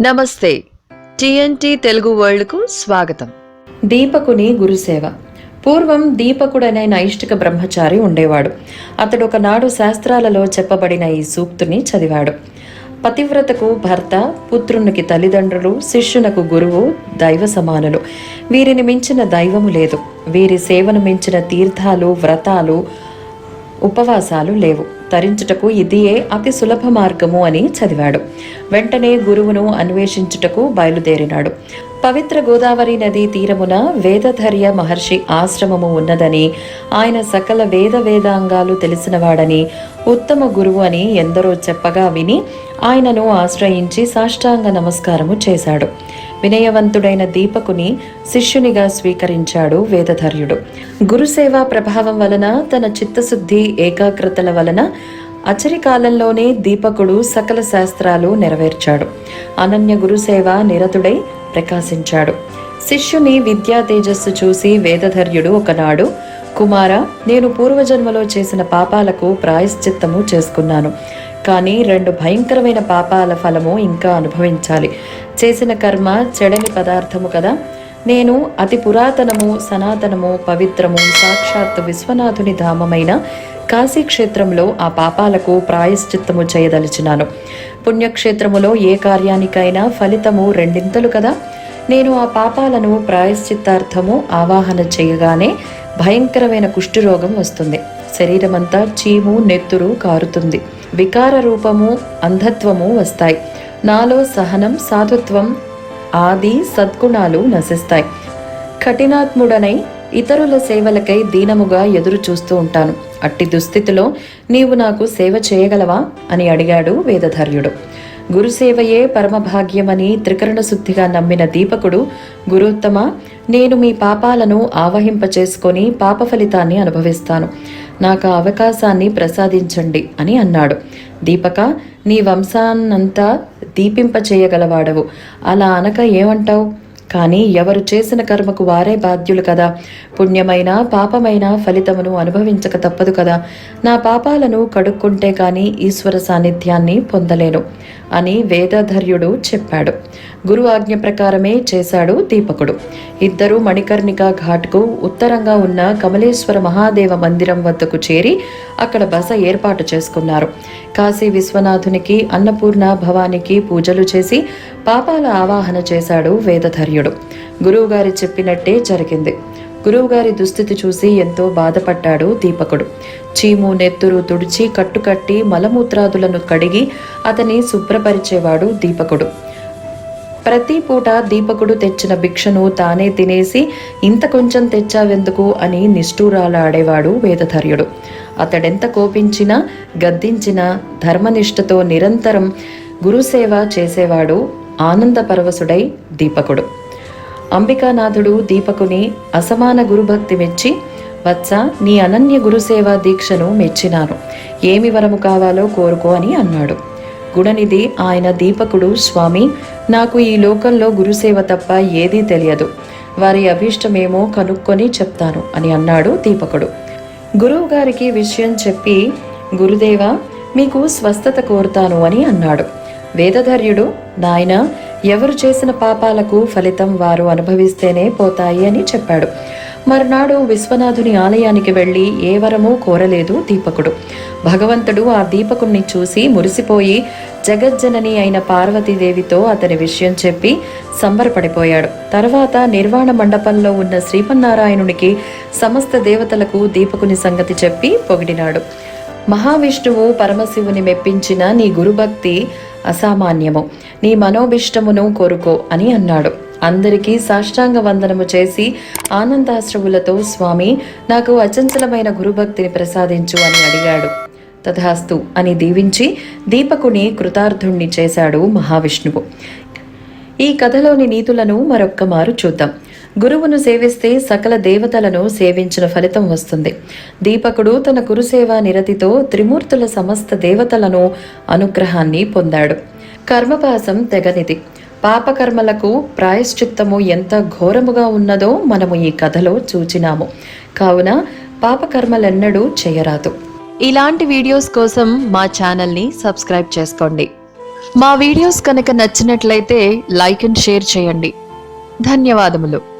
నమస్తే. టీఎన్టీ తెలుగు వరల్డ్కు స్వాగతం. దీపకుని గురుసేవ. పూర్వం దీపకుడనే నైష్టిక బ్రహ్మచారి ఉండేవాడు. అతడు ఒకనాడు శాస్త్రాలలో చెప్పబడిన ఈ సూక్తుని చదివాడు. పతివ్రతకు భర్త పుత్రునికి తల్లిదండ్రులు శిష్యునకు గురువు దైవ సమానులు. వీరిని మించిన దైవము లేదు. వీరి సేవను మించిన తీర్థాలు వ్రతాలు ఉపవాసాలు లేవు. తరించుటకు ఇదియే అతి సులభ మార్గము అని చదివాడు. వెంటనే గురువును అన్వేషించుటకు బయలుదేరినాడు. పవిత్ర గోదావరి నది తీరమున వేదధర్య మహర్షి ఆశ్రమము ఉన్నదని ఆయన సకల వేద వేదాంగాలు తెలిసినవాడని ఉత్తమ గురువు అని ఎందరో చెప్పగా విని ఆయనను ఆశ్రయించి సాష్టాంగ నమస్కారము చేశాడు. వినయవంతుడైన దీపకుని శిష్యునిగా స్వీకరించాడు వేదధర్యుడు. గురుసేవా ప్రభావం వలన తన చిత్తశుద్ధి ఏకాగ్రతల వలన అచరి కాలంలోనే దీపకుడు సకల శాస్త్రాలు నెరవేర్చాడు. అనన్య గురుసేవ నిరతుడై ప్రకాశించాడు. శిష్యుని విద్యా తేజస్సు చూసి వేదధర్యుడు ఒకనాడు కుమార నేను పూర్వజన్మలో చేసిన పాపాలకు ప్రాయశ్చిత్తము చేసుకున్నాను. కానీ రెండు భయంకరమైన పాపాల ఫలము ఇంకా అనుభవించాలి. చేసిన కర్మ చెడని పదార్థము కదా. నేను అతి పురాతనము సనాతనము పవిత్రము సాక్షాత్తు విశ్వనాథుని ధామమైన కాశీక్షేత్రంలో ఆ పాపాలకు ప్రాయశ్చిత్తము చేయదలిచినాను. పుణ్యక్షేత్రములో ఏ కార్యానికైనా ఫలితము రెండింతలు కదా. నేను ఆ పాపాలను ప్రాయశ్చిత్తార్థము ఆవాహన చేయగానే భయంకరమైన కుష్ఠరోగం వస్తుంది. శరీరమంతా చీము నెత్తురు కారుతుంది. వికార రూపము అంధత్వము వస్తాయి. నాలో సహనం సాధుత్వం ఆది సద్గుణాలు నశిస్తాయి. కఠినాత్ముడనై ఇతరుల సేవలకై దీనముగా ఎదురు చూస్తూ ఉంటాను. అట్టి దుస్థితిలో నీవు నాకు సేవ చేయగలవా? అని అడిగాడు వేదధర్యుడు. గురుసేవయే పరమభాగ్యమని త్రికరణ శుద్ధిగా నమ్మిన దీపకుడు గురుత్తమ నేను మీ పాపాలను ఆవహింప చేసుకొని పాప ఫలితాన్ని అనుభవిస్తాను. నాకు ఆ అవకాశాన్ని ప్రసాదించండి అని అన్నాడు. దీపక నీ వంశాన్నంతా దీపింప చేయగలవాడవు అలా అనక ఏమంటావు? కానీ ఎవరు చేసిన కర్మకు వారే బాధ్యులు కదా. పుణ్యమైన పాపమైన ఫలితమును అనుభవించక తప్పదు కదా. నా పాపాలను కడుక్కుంటే కానీ ఈశ్వర సాన్నిధ్యాన్ని పొందలేను అని వేదధర్యుడు చెప్పాడు. గురు ఆజ్ఞ ప్రకారమే చేశాడు దీపకుడు. ఇద్దరు మణికర్ణిక ఘాట్కు ఉత్తరంగా ఉన్న కమలేశ్వర మహాదేవ మందిరం వద్దకు చేరి అక్కడ బస ఏర్పాటు చేసుకున్నారు. కాశీ విశ్వనాథునికి అన్నపూర్ణ భవానికి పూజలు చేసి పాపాల ఆవాహన చేశాడు వేదధర్యుడు. గురువుగారి చెప్పినట్టే జరిగింది. గురువుగారి దుస్థితి చూసి ఎంతో బాధపడ్డాడు దీపకుడు. చీము నెత్తురు తుడిచి కట్టుకట్టి మలమూత్రాదులను కడిగి అతని శుభ్రపరిచేవాడు దీపకుడు. ప్రతి పూట దీపకుడు తెచ్చిన భిక్షను తానే తినేసి ఇంత కొంచెం తెచ్చావెందుకు? అని నిష్ఠూరాలాడేవాడు వేదధర్యుడు. అతడెంత కోపించినా గద్దించినా ధర్మనిష్టతో నిరంతరం గురుసేవ చేసేవాడు ఆనందపరవశుడై దీపకుడు. అంబికానాథుడు దీపకుని అసమాన గురుభక్తి మెచ్చి వత్స నీ అనన్య గురుసేవా దీక్షను మెచ్చినాను. ఏమి వరము కావాలో కోరుకో అని అన్నాడు. గుణనిధి ఆయన దీపకుడు స్వామి. నాకు ఈ లోకంలో గురుసేవ తప్ప ఏదీ తెలియదు. వారి అభీష్టమేమో కనుక్కొని చెప్తాను అని అన్నాడు దీపకుడు. గురువు గారికి విషయం చెప్పి గురుదేవ మీకు స్వస్థత కోరుతాను అని అన్నాడు. వేదధర్యుడు నాయన ఎవరు చేసిన పాపాలకు ఫలితం వారు అనుభవిస్తేనే పోతాయి అని చెప్పాడు. మరునాడు విశ్వనాథుని ఆలయానికి వెళ్ళి ఏ వరమూ కోరలేదు దీపకుడు. భగవంతుడు ఆ దీపకుణ్ణి చూసి మురిసిపోయి జగజ్జనని అయిన పార్వతీదేవితో అతని విషయం చెప్పి సంబరపడిపోయాడు. తర్వాత నిర్వాణ మండపంలో ఉన్న శ్రీమన్నారాయణునికి సమస్త దేవతలకు దీపకుని సంగతి చెప్పి పొగిడినాడు. మహావిష్ణువు పరమశివుని మెప్పించిన నీ గురుభక్తి అసామాన్యము. నీ మనోభిష్టమును కోరుకో అని అన్నాడు. అందరికీ సాష్టాంగ వందనము చేసి ఆనందాశ్రవులతో స్వామి నాకు అచంచలమైన గురుభక్తిని ప్రసాదించు అని అడిగాడు. తథాస్తు అని దీవించి దీపకుని కృతార్థుణ్ణి చేశాడు మహావిష్ణువు. ఈ కథలోని నీతులను మరొక్క మారు చూద్దాం. గురువును సేవిస్తే సకల దేవతలను సేవించిన ఫలితం వస్తుంది. దీపకుడు తన గురుసేవా నిరతితో త్రిమూర్తుల సమస్త దేవతలను అనుగ్రహాన్ని పొందాడు. కర్మపాసం తెగనిది. పాపకర్మలకు ప్రాయశ్చిత్తము ఎంత ఘోరముగా ఉన్నదో మనము ఈ కథలో చూచినాము. కావున పాపకర్మలెన్నడూ చేయరాదు. ఇలాంటి వీడియోస్ కోసం మా ఛానల్ని సబ్స్క్రైబ్ చేసుకోండి. మా వీడియోస్ కనుక నచ్చినట్లయితే లైక్ అండ్ షేర్ చేయండి. ధన్యవాదములు.